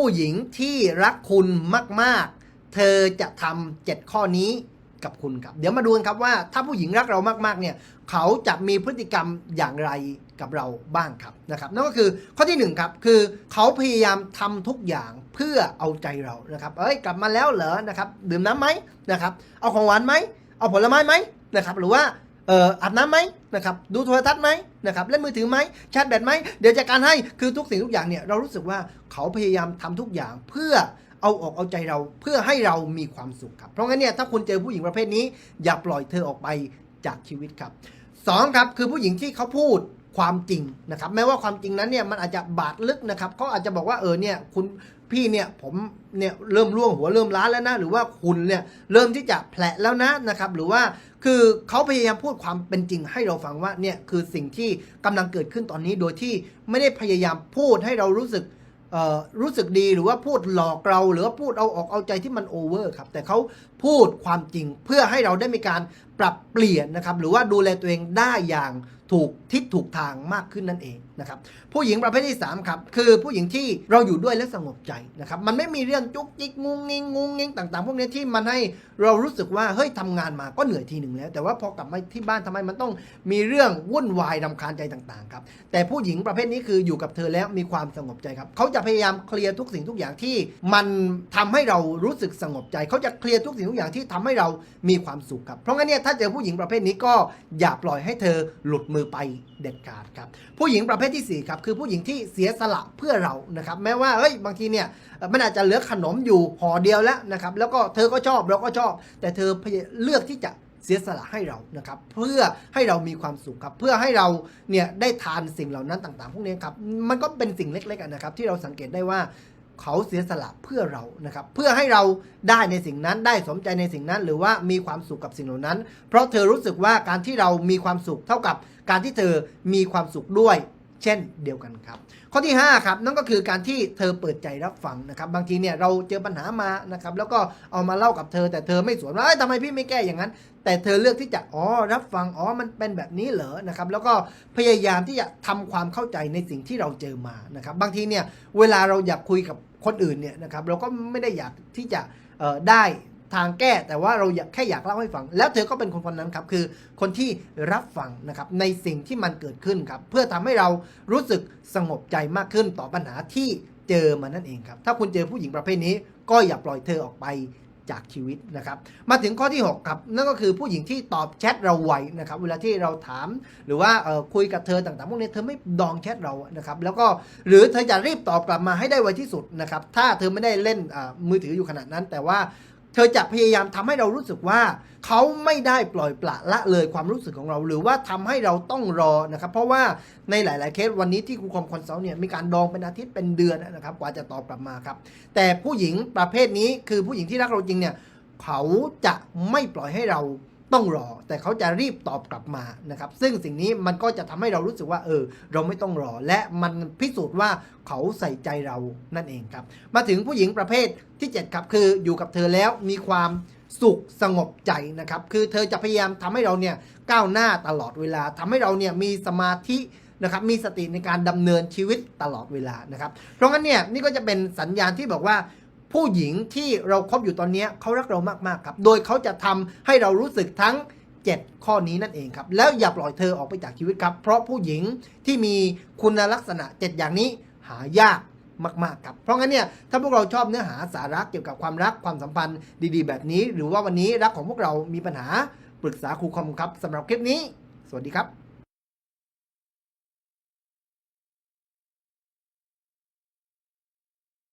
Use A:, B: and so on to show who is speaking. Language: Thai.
A: ผู้หญิงที่รักคุณมาก ๆ เธอจะทำเจ็ดข้อนี้กับคุณครับ เดี๋ยวมาดูกันครับว่าถ้าผู้หญิงรักเรามาก ๆ เนี่ย เขาจะมีพฤติกรรมอย่างไรกับเราบ้างครับนะครับนั่นก็คือข้อที่หนึ่งครับคือเขาพยายามทำทุกอย่างเพื่อเอาใจเรานะครับเอ้ยกลับมาแล้วเหรอนะครับดื่มน้ำไหมนะครับเอาของหวานไหมเอาผลไม้ไหมนะครับหรือว่า อ่ออาบน้ำไหมนะครับดูโทรทัศน์ไหมนะครับเล่นมือถือไหมชาร์จแบตไหมเดี๋ยวจัดการให้คือทุกสิ่งทุกอย่างเนี่ยเรารู้สึกว่าเขาพยายามทำทุกอย่างเพื่อเอาออกเอาใจเราเพื่อให้เรามีความสุขครับ เพราะงั้นเนี่ยถ้าคุณเจอผู้หญิงประเภทนี้ อย่าปล่อยเธอออกไปจากชีวิตครับสองครับคือผู้หญิงที่เขาพูด ความจริงนะครับแม้ว่าความจริงนั้นเนี่ยมันอาจจะบาดลึกนะครับเขาอาจจะบอกว่าเออเนี่ยคุณพี่เนี่ยผมเนี่ยเริ่มร่วงหัวเริ่มล้านแล้วนะหรือว่าคุณเนี่ยเริ่มที่จะแผลแล้วนะนะครับหรือว่าคือเขาพยายามพูดความเป็นจริงให้เราฟังว่าเนี่ยคือสิ่งที่กำลังเกิดขึ้นตอนนี้โดยที่ไม่ได้พยายามพูดให้เรารู้สึกเอ่อรู้สึกดีหรือว่าพูดหลอกเราหรือว่าพูดเอาออกเอาใจที่มันโอเวอร์ครับแต่เขาพูดความจริงเพื่อให้เราได้มีการปรับเปลี่ยนนะครับหรือว่าดูแลตัวเองได้อย่าง ถูกทิศถูกทางมากขึ้นนั่นเอง นะครับผู้หญิงประเภทที่3ครับคือผู้หญิงที่เราอยู่ด้วยและสงบใจนะครับมันไม่มีเรื่องจุกจิกงุงงิงงุงงิงต่างๆ พวกนี้ที่มันให้เรารู้สึกว่าเฮ้ยทำงานมาก็เหนื่อยทีหนึ่งแล้ว แต่ว่าพอกลับมาที่บ้านทำไมมันต้องมีเรื่องวุ่นวายรำคาญใจต่างๆครับแต่ผู้หญิงประเภทนี้คืออยู่กับเธอแล้วมีความสงบใจครับเขาจะพยายามเคลียร์ทุกสิ่งทุกอย่างที่มันทำให้เรารู้สึกสงบใจเขาจะเคลียร์ทุกสิ่งทุกอย่างที่ทำให้เรามีความสุขครับเพราะงั้นเนี่ยถ้าเจอผู้หญิงประเภทนี้ก็อย่าปล่อยให้เธอหลุดมือไปเด็ดขาดครับผู้หญิงประเภทที่สี่ครับ คือผู้หญิงที่เสียสละเพื่อเรานะครับ แม้ว่าเฮ้ยบางทีเนี่ยมันอาจจะเหลือขนมอยู่ห่อเดียวแล้วนะครับ แล้วก็เธอก็ชอบเราก็ชอบ แต่เธอเลือกที่จะเสียสละให้เรานะครับ เพื่อให้เรามีความสุขครับ เพื่อให้เราเนี่ยได้ทานสิ่งเหล่านั้นต่างๆ พวกนี้ครับ มันก็เป็นสิ่งเล็กๆนะครับ ที่เราสังเกตได้ว่าเขาเสียสละเพื่อเรานะครับ เพื่อให้เราได้ในสิ่งนั้นได้สมใจในสิ่งนั้น หรือว่ามีความสุขกับสิ่งเหล่านั้น เพราะเธอรู้สึกว่าการที่เรามีความสุขเท่ากับการที่เธอมีความสุขด้วย เช่นเดียวกันครับ ข้อที่5ครับนั่นก็คือการที่เธอเปิดใจรับฟังนะครับ บางทีเนี่ยเราเจอปัญหามานะครับแล้วก็เอามาเล่ากับเธอ แต่เธอไม่สวนว่าทำไมพี่ไม่แก้อย่างนั้น แต่เธอเลือกที่จะอ๋อรับฟังอ๋อมันเป็นแบบนี้เหรอนะครับแล้วก็พยายามที่จะทำความเข้าใจในสิ่งที่เราเจอมานะครับ บางทีเนี่ยเวลาเราอยากคุยกับคนอื่นเนี่ยนะครับเราก็ไม่ได้อยากที่จะได้ ทางแก้ แต่ว่าเราอยากแค่อยากเล่าให้ฟัง แล้วเธอก็เป็นคนคนนั้นครับคือคนที่รับฟังนะครับในสิ่งที่มันเกิดขึ้นครับเพื่อทำให้เรารู้สึกสงบใจมากขึ้นต่อปัญหาที่เจอมานั่นเองครับถ้าคุณเจอผู้หญิงประเภทนี้ ก็อย่าปล่อยเธอออกไปจากชีวิตนะครับ มาถึงข้อที่6ครับนั่นก็คือผู้หญิงที่ตอบแชทเราไวนะครับ เวลาที่เราถามหรือว่าคุยกับเธอต่างๆพวกนี้เธอไม่ดองแชทเรานะครับ แล้วก็หรือเธอจะรีบตอบกลับมาให้ได้ไวที่สุดนะครับ ถ้าเธอไม่ได้เล่นมือถืออยู่ขนาดนั้น แต่ว่า เธอจะพยายามทำให้เรารู้สึกว่าเขาไม่ได้ปล่อยปละละเลยความรู้สึกของเรา หรือว่าทำให้เราต้องรอนะครับ เพราะว่าในหลาย ๆ เคสวันนี้ที่ครูคอมคอนซัลท์เนี่ยมีการดองเป็นอาทิตย์เป็นเดือนนะครับกว่าจะตอบกลับมาครับ แต่ผู้หญิงประเภทนี้คือผู้หญิงที่รักเราจริงเนี่ยเขาจะไม่ปล่อยให้เรา ต้องรอ แต่เขาจะรีบตอบกลับมานะครับ ซึ่งสิ่งนี้มันก็จะทำให้เรารู้สึกว่าเออ เราไม่ต้องรอ และมันพิสูจน์ว่าเขาใส่ใจเรานั่นเองครับ มาถึงผู้หญิงประเภทที่ 7 ครับ คืออยู่กับเธอแล้วมีความสุขสงบใจนะครับ คือเธอจะพยายามทำให้เราเนี่ยก้าวหน้าตลอดเวลาทำให้เราเนี่ยมีสมาธินะครับมีสติในการดำเนินชีวิตตลอดเวลานะครับ เพราะงั้นเนี่ยนี่ก็จะเป็นสัญญาณที่บอกว่า ผู้หญิงที่เราคบอยู่ตอนนี้เขารักเรามากๆครับ โดยเขาจะทำให้เรารู้สึกทั้ง 7 ข้อนี้นั่นเองครับ แล้วอย่าปล่อยเธอออกไปจากชีวิตครับ เพราะผู้หญิงที่มีคุณลักษณะ 7 อย่างนี้หายากมากๆครับ เพราะงั้นเนี่ยถ้าพวกเราชอบเนื้อหาสาระเกี่ยวกับความรักความสัมพันธ์ดีๆ แบบนี้ หรือว่าวันนี้รักของพวกเรามีปัญหาปรึกษาครูคอมครับสำหรับคลิปนี้ สวัสดีครับ